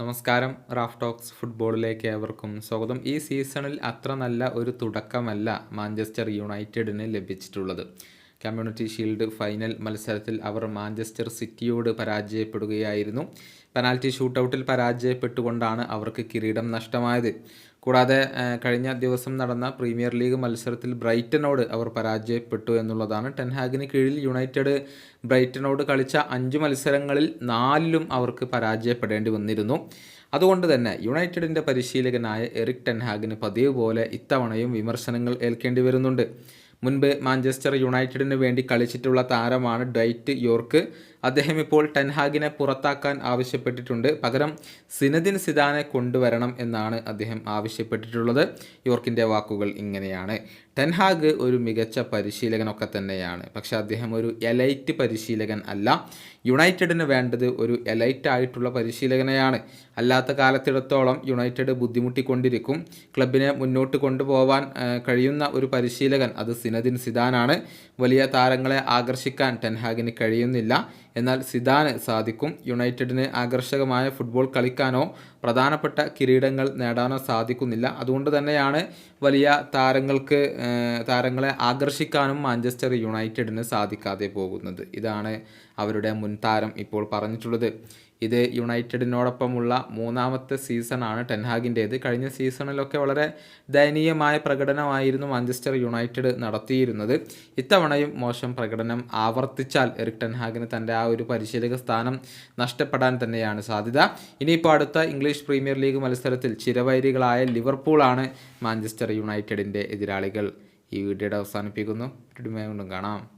നമസ്കാരം. Raf talks ഫുട്ബോളിലേക്ക് ഏവർക്കും സ്വാഗതം. ഈ സീസണിൽ അത്ര നല്ല ഒരു തുടക്കമല്ല മാഞ്ചസ്റ്റർ യുണൈറ്റഡിന് ലഭിച്ചിട്ടുള്ളത്. കമ്മ്യൂണിറ്റി ഷീൽഡ് ഫൈനൽ മത്സരത്തിൽ അവർ മാഞ്ചസ്റ്റർ സിറ്റിയോട് പരാജയപ്പെടുകയായിരുന്നു. പെനാൽറ്റി ഷൂട്ടൗട്ടിൽ പരാജയപ്പെട്ടുകൊണ്ടാണ് അവർക്ക് കിരീടം നഷ്ടമായത്. കൂടാതെ കഴിഞ്ഞ ദിവസം നടന്ന പ്രീമിയർ ലീഗ് മത്സരത്തിൽ ബ്രൈറ്റനോട് അവർ പരാജയപ്പെട്ടു എന്നുള്ളതാണ് ടെൻഹാഗിന് കീഴിൽ യുണൈറ്റഡ് ബ്രൈറ്റനോട് കളിച്ച അഞ്ച് മത്സരങ്ങളിൽ നാലിലും അവർക്ക് പരാജയപ്പെടേണ്ടി വന്നിരുന്നു. അതുകൊണ്ട് തന്നെ യുണൈറ്റഡിന്റെ പരിശീലകനായ എറിക് ടെൻഹാഗിന് പതിവ് പോലെ ഇത്തവണയും വിമർശനങ്ങൾ ഏൽക്കേണ്ടി വരുന്നുണ്ട്. മുൻപ് മാഞ്ചസ്റ്റർ യുണൈറ്റഡിന് വേണ്ടി കളിച്ചിട്ടുള്ള താരമാണ് ഡൈറ്റ് യോർക്ക്. അദ്ദേഹം ഇപ്പോൾ ടെൻഹാഗിനെ പുറത്താക്കാൻ ആവശ്യപ്പെട്ടിട്ടുണ്ട്. പകരം സിനദിൻ സിദാനെ കൊണ്ടുവരണം എന്നാണ് അദ്ദേഹം ആവശ്യപ്പെട്ടിട്ടുള്ളത്. യോർക്കിന്റെ വാക്കുകൾ ഇങ്ങനെയാണ്. ടെൻഹാഗ് ഒരു മികച്ച പരിശീലകനൊക്കെ തന്നെയാണ്. പക്ഷേ അദ്ദേഹം ഒരു എലൈറ്റ് പരിശീലകൻ അല്ല. യുണൈറ്റഡിന് വേണ്ടത് ഒരു എലൈറ്റ് ആയിട്ടുള്ള പരിശീലകനെയാണ്. അല്ലാത്ത കാലത്തിടത്തോളം യുണൈറ്റഡ് ബുദ്ധിമുട്ടിക്കൊണ്ടിരിക്കും. ക്ലബിനെ മുന്നോട്ട് കൊണ്ടുപോകാൻ കഴിയുന്ന ഒരു പരിശീലകൻ അത് സിനദിൻ സിദാനാണ്. വലിയ താരങ്ങളെ ആകർഷിക്കാൻ ടെൻഹാഗിന് കഴിയുന്നില്ല. എന്നാൽ സിദാന് സാധിക്കും യുണൈറ്റഡിന് ആകർഷകമായ ഫുട്ബോൾ കളിക്കാനോ പ്രധാനപ്പെട്ട കിരീടങ്ങൾ നേടാനോ സാധിക്കുന്നില്ല. അതുകൊണ്ട് തന്നെയാണ് വലിയ താരങ്ങൾക്ക് താരങ്ങളെ ആകർഷിക്കാനും മാഞ്ചസ്റ്റർ യുണൈറ്റഡിന് സാധിക്കാതെ പോകുന്നത്. ഇതാണ് അവരുടെ മുൻ താരം ഇപ്പോൾ പറഞ്ഞിട്ടുള്ളത്. ഇത് യുണൈറ്റഡിനോടൊപ്പമുള്ള മൂന്നാമത്തെ സീസണാണ് ടെൻഹാഗിന്റേത്. കഴിഞ്ഞ സീസണിലൊക്കെ വളരെ ദയനീയമായ പ്രകടനമായിരുന്നു മാഞ്ചസ്റ്റർ യുണൈറ്റഡ് നടത്തിയിരുന്നത്. ഇത്തവണയും മോശം പ്രകടനം ആവർത്തിച്ചാൽ എറിക് ടെൻഹാഗിന് തന്റെ ആ ഒരു പരിശീലക സ്ഥാനം നഷ്ടപ്പെടാൻ തന്നെയാണ് സാധ്യത. ഇനിയിപ്പോൾ അടുത്ത ഇംഗ്ലീഷ് പ്രീമിയർ ലീഗ് മത്സരത്തിൽ ചിരവൈരികളായ ലിവർപൂളാണ് മാഞ്ചസ്റ്റർ യുണൈറ്റഡിന്റെ എതിരാളികൾ. ഈ വീഡിയോയുടെ അവസാനിപ്പിക്കുന്നു. കാണാം.